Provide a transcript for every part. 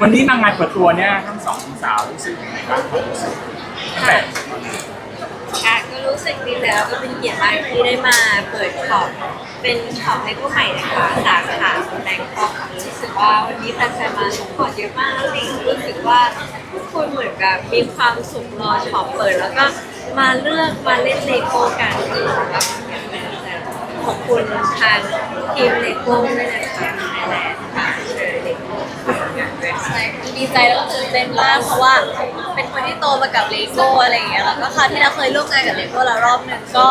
วันนี้มางานเปิดตัวเนี่ยทั้งสองสาวรู้สึกยังไงบ้างความรู้สึกตั้งแต่ค่ะก็รู้สึกดีแล้วก็เป็นเกียรติมากที่ได้มาเปิดช็อปเป็นช็อปในกู้ใหม่นะคะสาขาแบงคอกค่ะรู้สึกว่าวันนี้แฟนๆมาสปอร์ตเยอะมากแล้วหลิงรู้สึกว่าทุกคนเหมือนกับมีความสุขรอช็อปเปิดแล้วก็มาเลือกมาเล่นเลโก้กันคือแบบขอบคุณทางทีมเลโก้ด้วยนะคะไทยแลนด์ค่ะเชิญเลโก้ค่ะ ใช่ ดีใจแล้วก็ตื่นเต้นมากเพราะว่าเป็นคนที่โตมากับเลโก้อะไรอย่างเงี้ยแล้วก็คราวที่เราเคยร่วมงานกับเลโก้แล้วรอบหนึ่งก็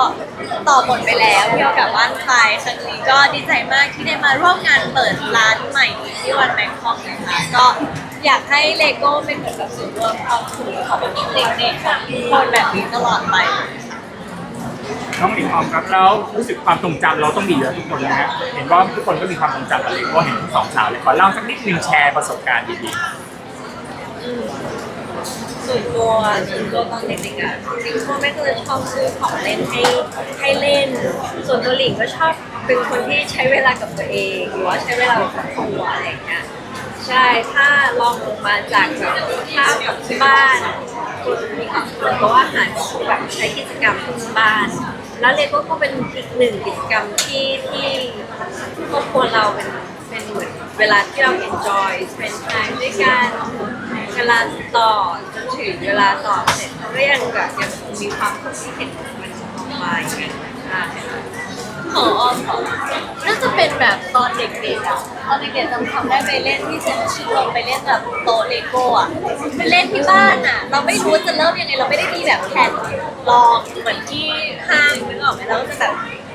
ต่อบทไปแล้วเที่ยวกับบ้านใครครั้งนี้ก็ดีใจมากที่ได้มาร่วมงานเปิดร้านใหม่ที่วันแบงคอกนะคะก็อยากให้เลโก้เป็นเหมือนกับศูนย์รวมความสุขของเด็กๆของคนแบบนี้ตลอดไปน้องหลิงออมครับแล้วรู้สึกความทรงจำเราต้องดีแล้วทุกคนนะฮะเห็นว่าทุกคนก็มีความทรงจำอะไรก็เห็นทั้งสองสาวเลยขอเล่าสักนิดนึงแชร์ประสบการณ์ดี ส่วนตัวส่วนตัวตอนเด็กๆอะจริงๆพ่อแม่ก็เลยชอบซื้อของเล่นให้ให้เล่น ส่วนตัวหลิงก็ชอบเป็นคนที่ใช้เวลากับตัวเองหรือว่าใช้เวลากับครอบครัวอะไรอย่างเงี้ยใช่ถ้าลองลงมาจากแบบถ้ากับที่บ้านคุณมีความสุขเพราะว่าหาแบบใช้กิจกรรมที่บ้าน แล้วเลโก้ก็เป็นอีกหนึ่งกิจกรรมที่ที่ครอบครัวเราเป็นเป็นเหมือนเวลาที่เรา enjoy spend time ด้วยกัน เวลาต่อจนถึงเวลาต่อเสร็จก็ยังแบบยังคงมีความสุขที่เห็นมันออกมาอย่างเงี้ยใช่ค่ะขอออมขอน่าจะเป็นแบบตอนเด็กๆอะตอนเด็กๆจำทำได้ไปเล่นที่เซ็นชิลไปเล่นแบบโตะเลโก้อะไปเล่นที่บ้านอะ เราไม่รู้จะเริ่มยังไงเราไม่ได้มีแบบแผ่นรองเหมือนที่ห้างนึกออกไหมเราก็จะแบบ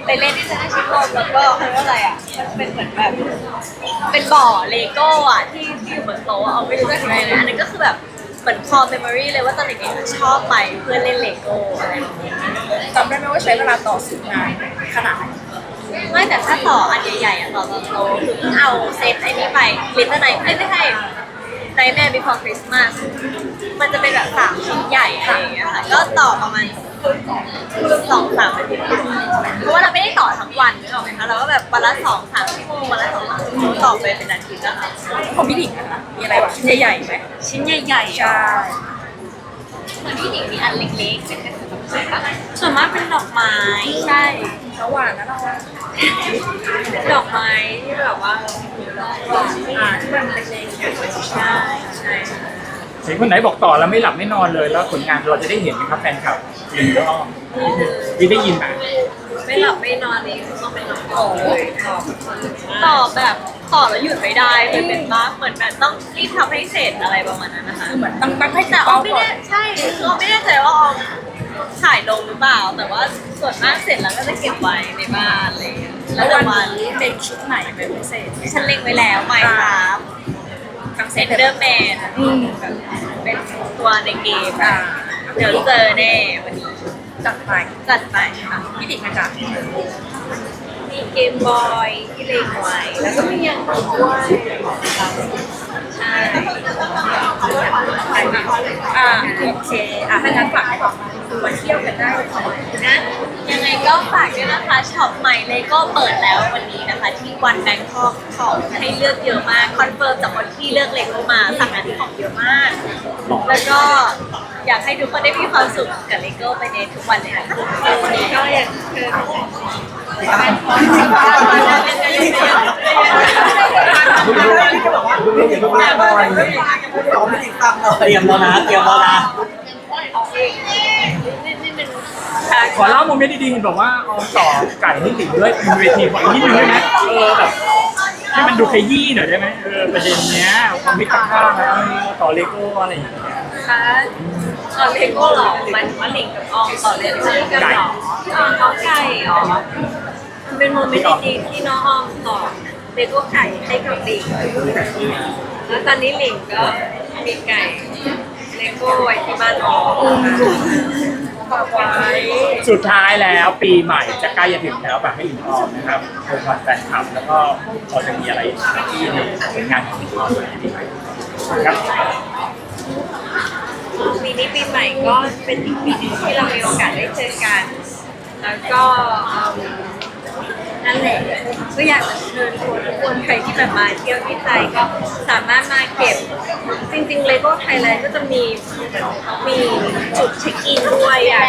ไปเล่นที่เซนทรัลชิดลมแล้วก็เขาเรียกว่าอะไรอะ มันเป็นเหมือนแบบ เป็นบ่อเลโก้อะที่ที่อยู่บนโต๊ะเอาไม่รู้จะทำอะไรนะอันนั้นก็คือแบบเหมือนคอเมมโมรีเลยว่าตอนเด็กๆชอบไปเพื่อเล่นเลโก้อะไรแบบนี้จำได้ไหมว่าใช้เวลาต่อสิบงานขนาดไหนไม่แต่ถ้าต่ออันใหญ่ๆอะต่อตอนโตคือเพิ่งเอาเซตไอ้นี้ไปลิตเติ้ลไนท์ไม่ใช่ไนท์แมร์ before Christmas มันจะเป็นแบบสามชิ้นใหญ่อะไรอย่างเงี้ยค่ะก็ต่อประมาณสองสามนาทีเพ วันนึกออกไหมคะเราก็แบบวันละสองสามชั่วโมงวันละสองสามชั่วโมงต่อไปเป็นอาทิตย์นะคะของพี่หลิงนะคะมีอะไรแบบชิ้นใหญ่ๆไหมชิ้นใหญ่ๆใช่อะเหมือนพี่หญิงมีอันเล็กๆเป็นกระสุนใช่ปะส่วนมากเป็นดอกไม้ใช่ระหว่างนั้นเราดอกไม้ที่แบบว่าอ่าที่มันเล็กๆใช่ใช่ๆเห็นคนไหนบอกต่อแล้วไม่หลับไม่นอนเลยแล้วผลงานเราจะได้เห็นไหมครับแฟนคลับหลิงก็อ้อมดีได้ยินไหม ไม่หลับไม่นอนเลยต้องเป็นดอกไม้เลยต่อต่อแบบต่อแล้วหยุดไม่ได้เลยเป็นบ้าเหมือนแบบต้องรีบทำให้เสร็จอะไรประมาณนั้นนะคะคือเหมือนตั้งตั้งให้แต่แต่ออเป้ามไม่ก่อนแน่ใช่คือออมไม่แน่ใจว่าออมถ่ายลงหรือเปล่า แต่ว่าส่วนมากเสร็จแล้วก็จะเก็บไว้ในบ้านอะไรอย่างเงี้ยแล้แล้วววัวันนนี้เป็นชุดไหนเป็นพิเศษฉันเล็งไว้แล้วไมค์ครับทั้งเซเซ็ตนเลยเดอร์แมนอืมแบบเป็นตัวในเกมอ่าเดี๋ยวเจอแน่วันนี้ จัดไปจัดไปค่ะพี่หลิงนะจ๊ะมีเกมบอยที่เล็งไว้แล้วก็มียังลงด้วยใช่อ่าโอเคอะถ้างั้นฝากให้บอกมาเที่ยวกันได้เลยค่ะนะยังไงก็ฝากด้วยนะคะช็อปใหม่เลยก็เปิดแล้ววันนี้นะคะ ที่วันแบงคอกของให้เลือกเยอะมากคอนเฟิร์มจากคนที่เลือกเลโก้มาสั่งอันที่ของเยอะมาก แล้วก็ อยากให้ทุกคนได้มีความสุขกับเลโก้ไปในทุกวันเลยนะคะก็อยากเชิญเตรียมแล้วนะเตรียมแล้วนะนี่นี่เป็นขอเล่าโมเมนต์ดีๆเห็นบอกว่าเอาต่อไก่ให้หลิงด้วยเป็นเวทีขออีกนิดนึงได้ไหมเออแบบให้มันดูขยี้หน่อยได้ไหมเออประเด็นเนี้ยความมิตรภาพนะเออต่อเลโก้อะไรอย่างเงี้ยคะ ต่อเลโก้เหรอหมายถึงว่าหลิงกับออมต่อเลโก้กันเหรออ๋อเอาไก่เหรอมันเป็นโมเมนต์ดีๆที่น้องออมต่อเลโก้ไก่ให้กับหลิงแล้วตอนนี้หลิงก็มีไก่เลโก้ไว้ที่บ้านออมฝากไว้สุดท้ายแล้วปีใหม่จะใกล้จะถึงแล้วฝากให้หลิงออมนะครับโชว์ความแฟนคลับแล้วก็เราจะมีอะไรที่ในผลงานของหลิงออมในปีใหม่ครับ ปีนี้ปีใหม่ก็เป็นอีกปีหนึงที่เรามีโอกาสได้เจอกัน แล้วก็เอิ่มนั่นแหละก็อยากจะเชิญชวนทุกคนใครที่แบบมาเที่ยวที่ไทยก็สามารถมาเก็บ จริงๆ Lego Thailand ก็จะมีมีจุดเช็คอินด้วยอย่าง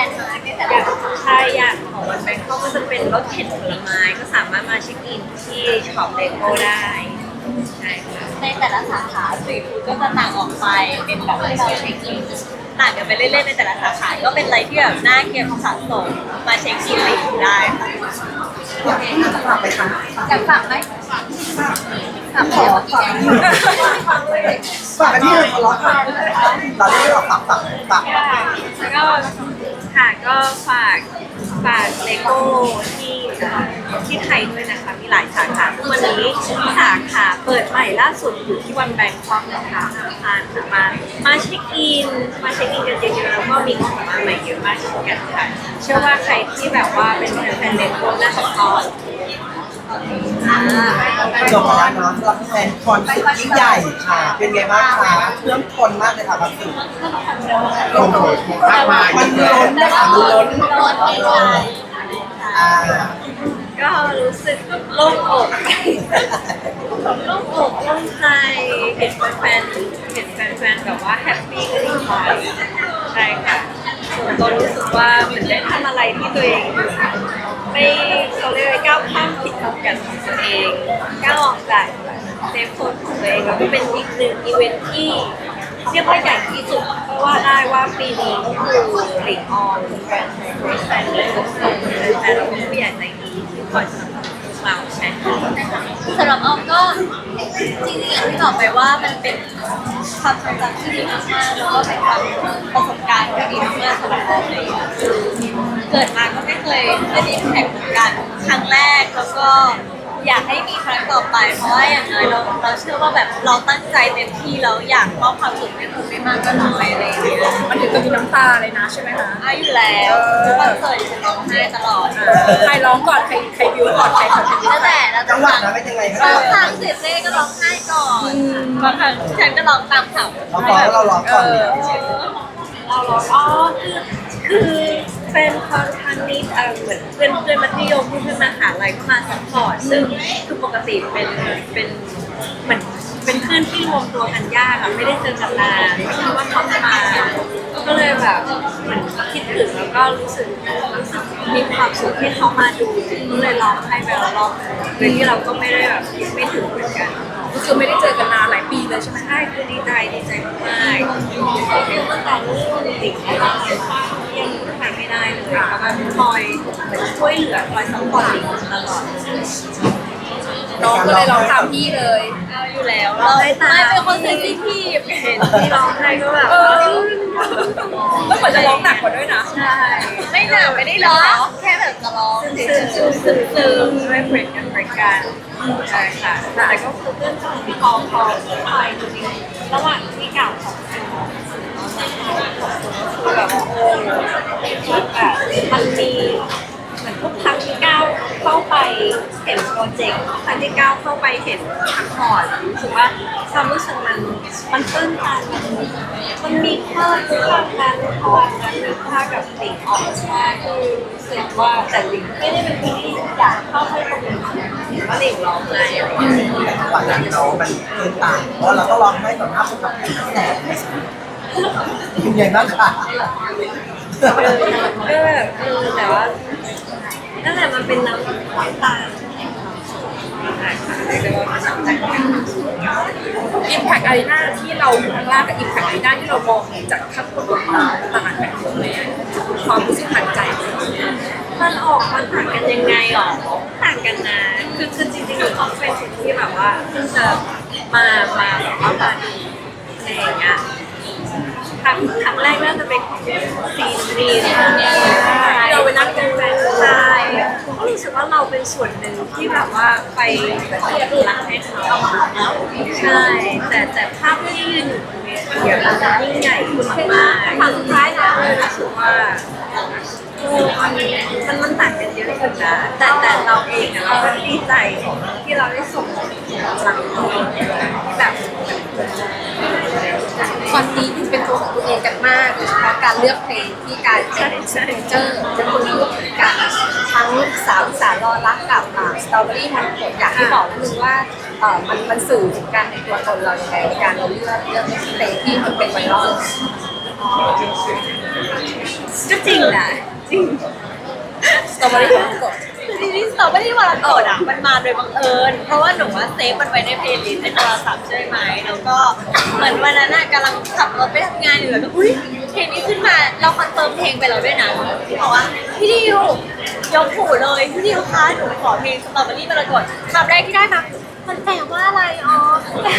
อย่างใช่อย่างของวันแบงคอกก็จะเป็นรถเข็นผลไม้ก็สามารถมาเช็คอินที่ช็อป Lego ได้ใช่ค่ะ ในแต่ละสาขาสีฟู้ดก็จะต่างออกไปเป็นแบบที่เราเช็คอิน ต่างกันไปเรื่อยๆในแต่ละสาขา ก็เป็นอะไรที่แบบน่าเก็บสะสมมาเช็คอินรีวิวได้ค่ะฝากไปค่ะอยากฝากไหมฝากขอฝากฝากกันที่ทะเลาะกันเราได้บอกฝากฝากฝากแล้วก็ค่ะก็ฝากฝากเลโก้ที่ ที่ไทยด้วยนะคะ มีหลายสาขาซึ่งวันนี้สาขาเปิดใหม่ล่าสุดอยู่ที่วันแบงคอกนะคะมามามาเช็คอินมาเช็คอินกันเยอะๆแล้วก็มีของมาใหม่เยอะมากเช่นกันค่ะเชื่อว่าใครที่แบบว่าเป็นแฟนๆเลโก้น่าจะชอบจบแล้วเนาะสำหรับแฟนคอนสุดยิ่งใหญ่ค่ะ เป็นไงบ้างคะเริ่มคนมากเลยค่ะบางสื่อมากมายมันล้นนะคะมันล้นรถดีใจอ่า ก็รู้สึกโล่งอกโล่งอกโล่งใจเห็นแฟนๆเห็นแฟนๆแบบว่าแฮปปี้ก็ดีใจใช่ค่ะส่วนตัวรู้สึกว่าเหมือนได้ทำอะไรที่ตัวเองไม่เขาเรียกว่าก้าวข้ามผิดจำกัดของตัวเองก้าวออกจากเซฟโซนของตัวเองแล้วก็เป็นอีกหนึ่งอีเวนท์ที่เรียกว่าใหญ่ที่สุดเพราะว่าได้ว่าปีนี้ก็คือหลิงออนแฟนแฟนเลยทุกคนแฟนเราเป็นผู้ใหญ่ใจ ดีที่คอยสนับสนุนพวกเราใช่ค่ะสำหรับออมก็จริงๆอย่างที่บอกไปว่ามันเป็นความทรงจำที่ดีมากๆแล้วก็เป็นความประสบการณ์ที่ดีมากๆสำหรับออมเลยเกิดมาก็ไม่เคยไม่ได้แข่งเหมือนกันครั้งแรกแล้วก็ อยากให้มีครั้งต่อไป เพราะว่าอย่างน้อยเราเราเชื่อว่าแบบเราตั้งใจเต็มที่แล้วอยากมอบความสุขให้คนไม่มากก็น้อยอะไรอย่างเงี้ยมันถึงกับมีน้ำตาเลยนะใช่ไหมคะอาอยู่แล้วทุกคอนเสิร์ตจะร้องไห้ตลอดใครร้องก่อนใครใครบิวก่อนใครขอบิวแล้วแต่แล้วจัแต่งหวะฟังนั้นเป็นยังไงคะบางครั้งเสียเต้ก็ร้องไห้ก่อนบางครั้งฉันก็ร้องตามเขาเราฟ้องเราร้องก่อนเลยเราร้องอ๋อคือคือ เป็นคอนครั้งนี้เออเหมือนเพื่อนเพื่อนมัธยมเพื่อนมหาลัยก็มาซัพพอร์ตซึ่งคือปกติเป็นเป็นเหมือนเป็นเพื่อนที่รวมตัวกันยากอะไม่ได้เจอกันนานไม่คิดว่าเขาจะมาก็เลยแบบเหมือนคิดถึงแล้วก็รู้สึกรู้สึกมีความสุขที่เขามาดูก็เลยร้องให้ไปแล้วรอบหนึ่งโดยที่เราก็ไม่ได้แบบคิดไม่ถึงเหมือนกันก็คือไม่ได้เจอกันนานหลายปีเลยใช่ไหมใช่คือดีใจดีใจมากๆเขาเรียกว่าตอนนี้เด็กไม่ได้ ยังทำไม่ได้เลยค่ะมันคอยเหมือนช่วยเหลือคอยซัพพอร์ตเด็กตลอดน้องก็เลยร้องตามพี่เลยเอาอยู่แล้วเราเราไม่ไม่เป็นคนเซเซนนซิซิทีทีฟเห็นที่ร้องไห้ก็แบบเออแล้วเหมือนจะร้องหนักกว่าด้วยนะใช่ไม่หนาไม่ได้ร้องแค่แบบจะร้องซึมซึมซึมซึมช่วยเบรกกันเบรกกันใช่ค่ะแต่ก็คือเรื่องของที่กองคอคอยจริงๆระหว่างที่เก่าของคือ แบบเออแบบมันมีเหมือนทุกครั้งที่ก้าวเข้าไปเห็นโปรเจกต์ทุกครั้งที่ก้าวเข้าไปเห็นทั้งพอร์ตรู้สึกว่าความรู้สึกมันมันตื้นตันมันมันมีค่าทุกครั้งนั้นพอนั้นมีค่ากับสิ่งออกมาคือรู้สึกว่าแต่ลิงไม่ได้เป็นคนที่อยากเข้าให้คนอื่นเห็นว่าลิงร้องไห้อะไรอย่างเงี้ยจังหวะนั้นเรามันเกินตาเพราะเราต้องร้องให้ต่อหน้าผู้กับแสน เป็นไงบ้างคะก็แบบเออแต่ว่านั่นแหละมันเป็นน้ำตาแห่งความสุขนะคะเรียกได้ว่าเป็นน้ำตาแห่งความสุขอิมแพคอารีนาที่เราอยู่ข้างล่างกับอิมแพคอารีนาที่เรามองจากข้างบนลงมาต่างกันเยอะเลยความรู้สึกทางใจ มันออกมันต่างกันยังไงหรอต่างกันนะคือคือจริงๆมันต้องเป็นสิ่งที่แบบว่าเพิ่งจะมามาแบบว่ามาดูอะไรอย่างเงี้ย ครั้งครั้งแรกน่าจะเป็นของซีรีส์เราไปนั่งกันแฟนชายก็รู้สึกว่าเราเป็นส่วนหนึ่งที่แบบว่าไปรักให้เขาใช่แต่แต่ภาพที่ยืนอยู่บนเวทีอะมันจยิ่งใหญ่ขึ้นมากครั้งสุดท้ายนะเลยรู้สึกว่ามันมันมันต่างกันเยอะอยู่นะแต่แต่เราเองอะเราก็ดีใจที่เราได้ส่งพลังที่แบบ ตอนนี้เป็นตัวของตัวเองกัน มากโดยเฉพาะการเลือกเพลงที่การเป็นเซนเจอร์จะคนพูดถึงกันทั้งสาวสารรอรักกับสตรอเบอรี่มันผลอย่างที่บอกนิดนึงว่าเอ่อมันมันสื่อถึงกันในตัวตนเราอย่างไรในการเราเลือกเลือกเพลงที่มันเป็นไวรัลก็จริงนะจริงสตรอเบอรี่มรกต จริงๆสตรอเบอรี่มรกตอะมันมาโดยบังเอิญ เพราะว่าหนูว่าเซฟมันไว้ในเพลย์ลิสต์ในโทรศัพท์ใช่ไหมแล้วก็เหมือนวันนั้นน่ะกำลังขับรถไปทำงานอยู่แล้วก็อุ้ยเพลงนี้ขึ้นมาเราคอนเฟิร์มเพลงไปแล้วด้วยนะบอกว่าพี่ดิวยกหูเลยพี่ดิวคะหนูขอเพลงสตรอเบอรี่มรกตคำแรกที่ได้มา มันแปลว่าอะไรอ๋อ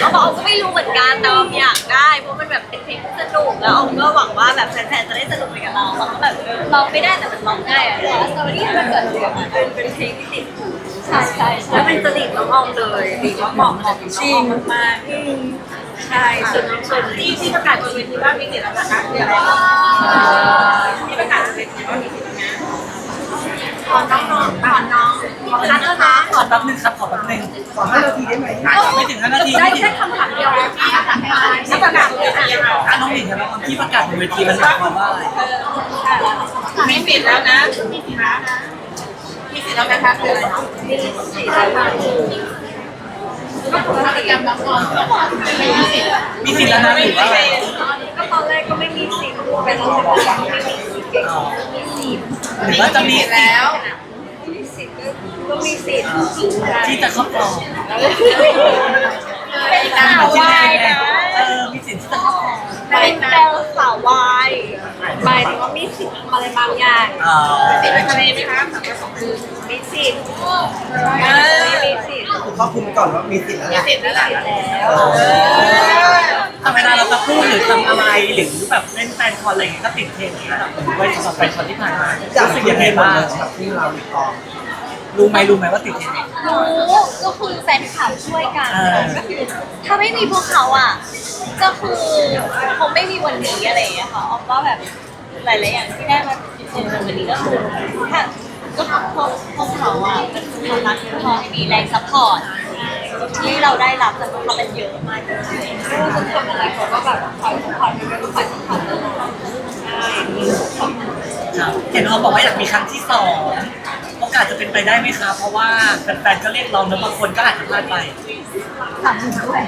เขาบอกเอาก็ไม่รู้เหมือนกันแต่ว่าอยากได้เพราะมันแบบเป็นเพลงที่สนุกแล้วเอาก็หวังว่าแบบแฟนๆจะได้สนุกไปกับเราเราก็แบบร้องไม่ได้แต่มันร้องง่ายอะแต่ว่าสตรอเบอรี่มันเกิดเรื่องอะเป็นเป็นเพลงที่ติดหูใช่ใช่ใช่แล้วเป็นจริตน้องออมเลยดีว่าเหมาะเหมาะกับน้องออมมากๆอืมใช่ส่วนน้องส่วนที่ที่ประกาศบนเวทีว่ามีติดแล้วนะคะเดี๋ยวที่ประกาศบนเวทีว่ามีติดแล้วนะขอน้องน้องขอน้องขอคัดนะคะ ขอ แป๊บนึงครับขอแป๊บนึงขอห้านาทีได้ไหมไม่ถึงห้านาทีได้แค่คำถามเดียวที่ประกาศที่ประกาศเลยค่ะถ้าน้องหญิงครับที่ประกาศบนเวทีมันหมายความว่าอะไรมีสิทธิ์แล้วนะ มีสิทธิ์แล้วนะมีสิทธิ์แล้วนะคะคืออะไรมีสิทธิ์แล้วค่ะก็ปกติน้องออมก็บอกมีสิทธิ์มีสิทธิ์แล้วนะหรือว่าอะไรก็ตอนแรกก็ไม่มีสิทธิ์เป็นเราบอกว่าไม่มีสิทธิ์เก่งมีสิทธิ์หรือว่าจะมีสิทธิ์มีสิทธิ์ ก็มีสิทธิ์ที่จะครอบครองเป็นสาววายนะเออมีสิทธิ์ที่จะครอบครองเป็นแปลสาววายหมายถึงว่ามีสิทธิ์ทำอะไรบางอย่างอ่าสิทธิ์ทะเลไหมคะสำหรับสองคือมีสิทธิ์มีสิทธิ์คือครอบคลุมก่อนว่ามีสิทธิ์แล้วแหละสิทธิ์แล้วแหละทำเวลาเราจะพูดหรือทำอะไรหรือแบบเล่นแฟนคอนอะไรอย่างเงี้ยก็ติดเทรนด์อย่างเงี้ยแบบไว้สำหรับแฟนคอนที่ผ่านมาจากรู้สึกเสียยังงเพไงลงหมดบ้างเลยสำหรับที่เราหลีกออก รู้ไหมรู้ไหมว่าติดเทรนด์รู้ก็คือแฟนคลับช่วยกัน เออก็คือถ้าไม่มีพวกเขาอะ ก็คือคงไม่มีวันนี้อะไรอย่างเงี้ยค่ะออมว่าแบบหลายๆอย่างที่ได้มาจนถึงวันนี้ก็คือถ้าก็พวกพวกเขาอะเป็นความรักที่พอให้มีแรงซัพพอร์ตที่เราได้รับจากพวกเขาเป็นเยอะมากเลยไม่ว่าจะทำอะไรเขาก็แบบคอยสปอร์ตเป็นคอยสปอร์ตตลอดใช่มีสปอร์ตครับเห็นเขาบอกว่าอยากมีครั้งที่สองโอ กาสจะเป็นไปได้ไหมคะเพราะว่าแฟนๆก็เรียกร้องแล้วบางคนก็อาจจะพลาดไป ถามด้วย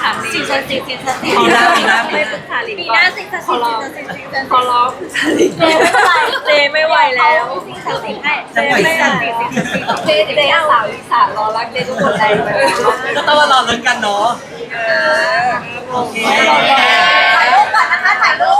ถามซีซันซีซีซันซีปีหน้าปีหน้าไม่ปรึกษาลิงปีหน้านซีซันขซีอร้องซีซันซีซีซันขอร้องปรึกษาลิงเจไม่ไหวเจไม่ไหวแล้วซีซันซีให้เจไม่ไหวเจเจสาวอีสานรอรักเจทุกคนใจไปก็ต้องมารอลุ้นกันเนาะเออโอเครอรอ